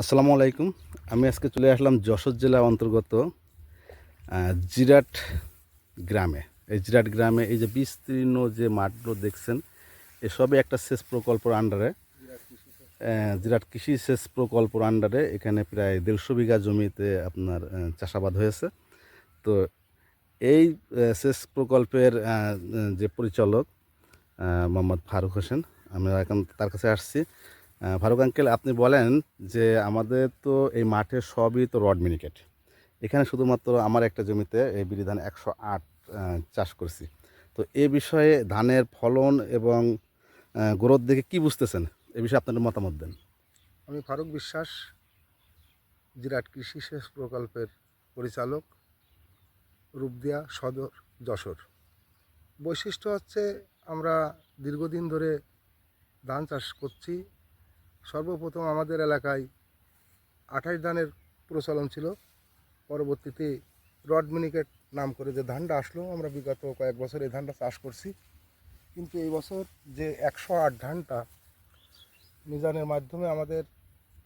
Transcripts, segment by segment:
আসসালামু আলাইকুম। আমি আজকে চলে আসলাম যশোর জেলা অন্তর্গত জিরাট গ্রামে। এই জিরাট গ্রামে এই যে বিস্তীর্ণ যে মাঠগুলো দেখছেন, এসবই একটা সেচ প্রকল্পর আন্ডারে জিরাট কৃষি সেচ প্রকল্পর আন্ডারে এখানে প্রায় দেড়শো বিঘা জমিতে আপনার চাষাবাদ হয়েছে। তো এই সেচ প্রকল্পের যে পরিচালক মোহাম্মদ ফারুক হোসেন আমরা এখন তার কাছে আসছি। ফারুক আঙ্কেল, আপনি বলেন যে আমাদের তো এই মাঠে সবই তো রড মিনিকেট। এখানে শুধুমাত্র আমার একটা জমিতে এই বিড়ি ধান একশো আট চাষ করছি। তো এ বিষয়ে ধানের ফলন এবং গ্রোথ দেখে কি বুঝতেছেন? এ বিষয়ে আপনার মতামত দেন। আমি ফারুক বিশ্বাস, জিরাট কৃষি সেচ প্রকল্পের পরিচালক, রূপদিয়া সদর যশোর। বৈশিষ্ট্য হচ্ছে আমরা দীর্ঘদিন ধরে ধান চাষ করছি সর্বপ্রথম আমাদের এলাকায় আঠাশ ধানের প্রচলন ছিল। পরবর্তীতে রড মিনিকেট নাম করে যে ধানটা আসলো, আমরা বিগত কয়েক বছর এই ধানটা চাষ করছি। কিন্তু এই বছর যে একশো আট ধানটা মিজানের মাধ্যমে আমাদের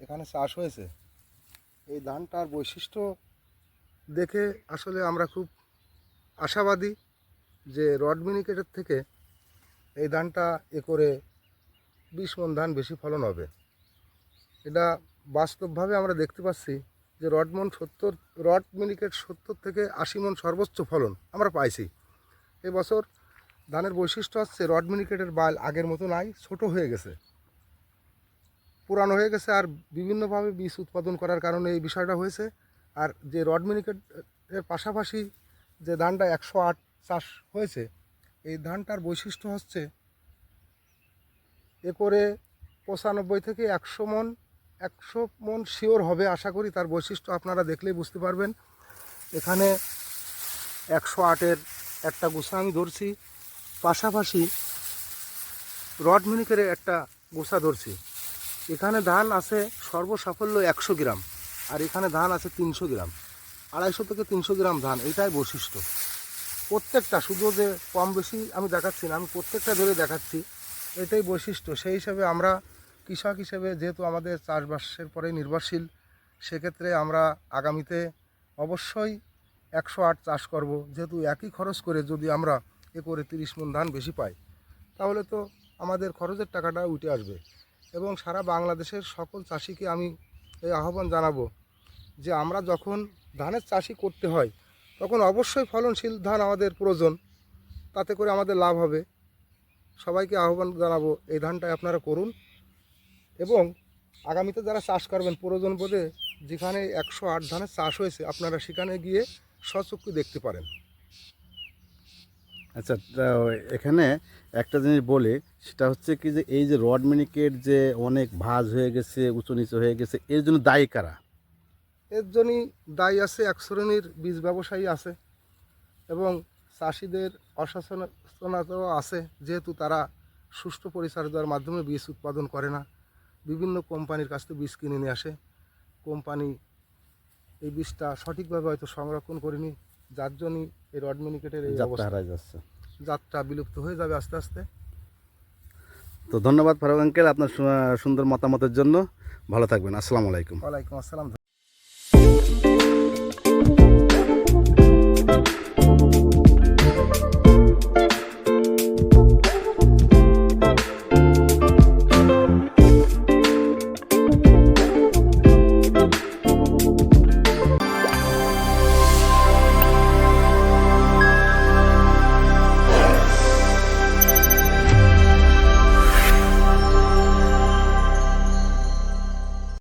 এখানে চাষ হয়েছে, এই ধানটার বৈশিষ্ট্য দেখে আসলে আমরা খুব আশাবাদী যে রড মিনিকেটের থেকে এই ধানটা এ করে বিশ মন ধান বেশি ফলন হবে। এটা বাস্তবভাবে আমরা দেখতে পাচ্ছি যে রড মন সত্তর, রড মিনিকেট সত্তর থেকে আশি মন সর্বোচ্চ ফলন আমরা পাইছি। এবছর ধানের বৈশিষ্ট্য হচ্ছে রড মিনিকেটের বাল আগের মতো নাই, ছোট হয়ে গেছে। পুরানো হয়ে গেছে আর বিভিন্নভাবে বীজ উৎপাদন করার কারণে এই বিষয়টা হয়েছে। আর যে রড মিনিকেটের পাশাপাশি যে ধানটা একশো আট চাষ হয়েছে, এই ধানটার বৈশিষ্ট্য হচ্ছে এ করে পঁচানব্বই থেকে একশো মন একশো মন শিওর হবে, আশা করি। তার বৈশিষ্ট্য আপনারা দেখলেই বুঝতে পারবেন। এখানে একশো আটের একটা গোসা আমি ধরছি। পাশাপাশি রড মিনিকের একটা গোসা ধরছি। এখানে ধান আছে সর্বসাফল্য একশো গ্রাম, আর এখানে ধান আছে তিনশো গ্রাম, আড়াইশো থেকে তিনশো গ্রাম ধান, এটাই বৈশিষ্ট্য। প্রত্যেকটা, শুধু যে কম বেশি আমি দেখাচ্ছি না, আমি প্রত্যেকটা ধরে দেখাচ্ছি, এটাই বৈশিষ্ট্য। সেই হিসাবে আমরা কৃষক হিসেবে যেহেতু আমাদের চাষবাসের পরে নির্ভরশীল, সেক্ষেত্রে আমরা আগামীতে অবশ্যই একশো আট চাষ করব। যেহেতু একই খরচ করে যদি আমরা এ করে তিরিশ মন ধান বেশি পাই, তাহলে তো আমাদের খরচের টাকাটা উঠে আসবে। এবং সারা বাংলাদেশের সকল চাষিকে আমি এই আহ্বান জানাব যে আমরা যখন ধানের চাষি করতে হয়, তখন অবশ্যই ফলনশীল ধান আমাদের প্রয়োজন, তাতে করে আমাদের লাভ হবে। সবাইকে আহ্বান জানাব, এই ধানটাই আপনারা করুন। এবং আগামীতে যারা চাষ করবেন প্রয়োজন বোধে যেখানে একশো আট ধানের চাষ হয়েছে আপনারা সেখানে গিয়ে সচক্ষু দেখতে পারেন। আচ্ছা এখানে একটা জিনিস বলি সেটা হচ্ছে কি যে এই যে রড মিনিকেট যে অনেক ভাঁজ হয়ে গেছে উঁচু নিচু হয়ে গেছে এর জন্য দায়ী কারা? এর জন্যই দায়ী আছে এক শ্রেণির বীজ ব্যবসায়ী আছে এবং চাষিদের অসচেতনতাও আছে যেহেতু তারা সুষ্ঠু পরিচর্যার মাধ্যমে বীজ উৎপাদন করে না। বিভিন্ন কোম্পানির কাছ থেকে বীজ কিনে নিয়ে আসে। কোম্পানি এই বীজটা সঠিকভাবে হয়তো সংরক্ষণ করেনি যার জন্যই এই রড মিনিকেটের এই অবস্থা। হারাই যাচ্ছে। যাত্রা বিলুপ্ত হয়ে যাবে আস্তে আস্তে। তো ধন্যবাদ ফারুক আঙ্কেল আপনার সুন্দর মতামতের জন্য। ভালো থাকবেন। আসসালামু আলাইকুম। ওয়ালাইকুম আসসালাম।